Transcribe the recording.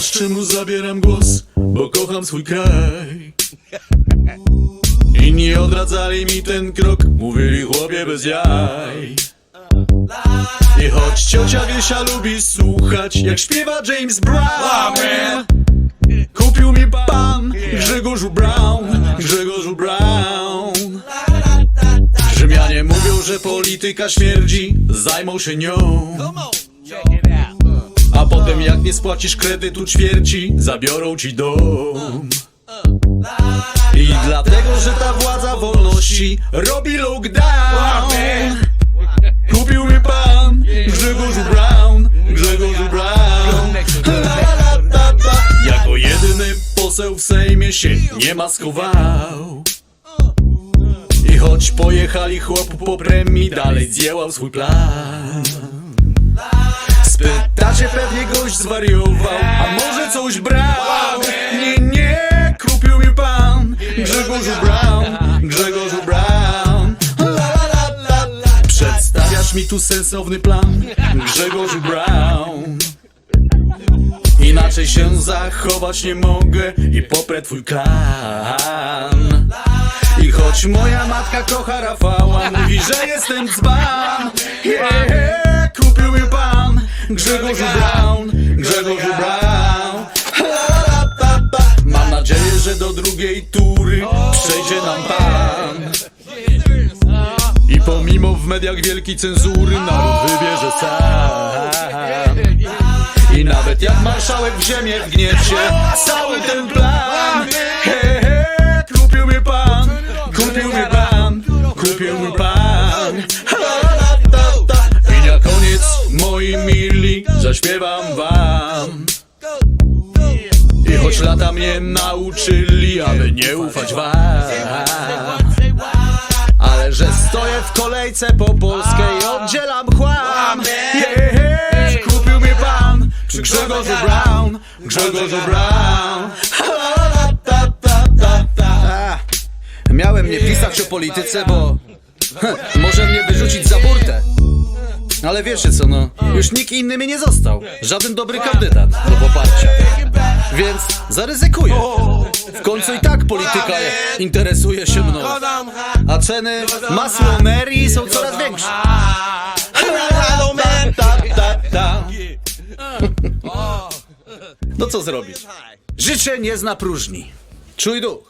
Zapytasz czemu zabieram głos, bo kocham swój kraj. Inni odradzali mi ten krok, mówili chłopie bez jaj. I choć ciocia Wiesia lubi słuchać, jak śpiewa James Brown. Kupił mi pan Grzegorzu Brown, Grzegorzu Brown. Rzymianie mówią, że polityka śmierdzi, zajmą się nią potem jak nie spłacisz kredytu ćwierci, zabiorą ci dom. I dlatego, że ta władza wolności robi lockdown. Kupił mi pan Grzegorzu Brown, Grzegorzu Brown. Jako jedyny poseł w Sejmie się nie maskował. Choć pojechali chłop po premii, dalej zjełał swój plan Spytacie pewnie gość zwariował, a może coś brał? Nie, nie, kupił mi pan Grzegorzu Brown, Grzegorzu Brown. La, la, la, la. Przedstawiasz mi tu sensowny plan Grzegorzu Brown. Inaczej się zachować nie mogę i poprę twój klan. I choć moja matka kocha Rafała Mówi, że jestem dzban. Yeah, Grzegorzu Brown Grzegorzu Brown. Mam nadzieję, że do drugiej tury Przejdzie nam pan. I pomimo w mediach wielkiej cenzury Naród wybierze sam. I nawet jak marszałek w ziemię wgniecie Cały ten plan. He, he, Kupił mnie pan Kupił mnie pan Kupił mnie pan. I na koniec moi mili Zaśpiewam wam I choć lata mnie nauczyli Aby nie ufać wam ale że stoję w kolejce po polskiej Oddzielam chłam yeah. Kupił mnie pan Przy Grzegorzu Brown Grzegorzu Brown. Miałem nie pisać o polityce, bo heh, Może mnie wyrzucić za burtę ale wiecie co, no, już nikt inny mi nie został. Żaden dobry kandydat do poparcia. Więc zaryzykuję. W końcu i tak polityka interesuje się mną. A ceny masonerii są coraz większe. No co zrobić? Życie nie zna próżni. Czuj duch.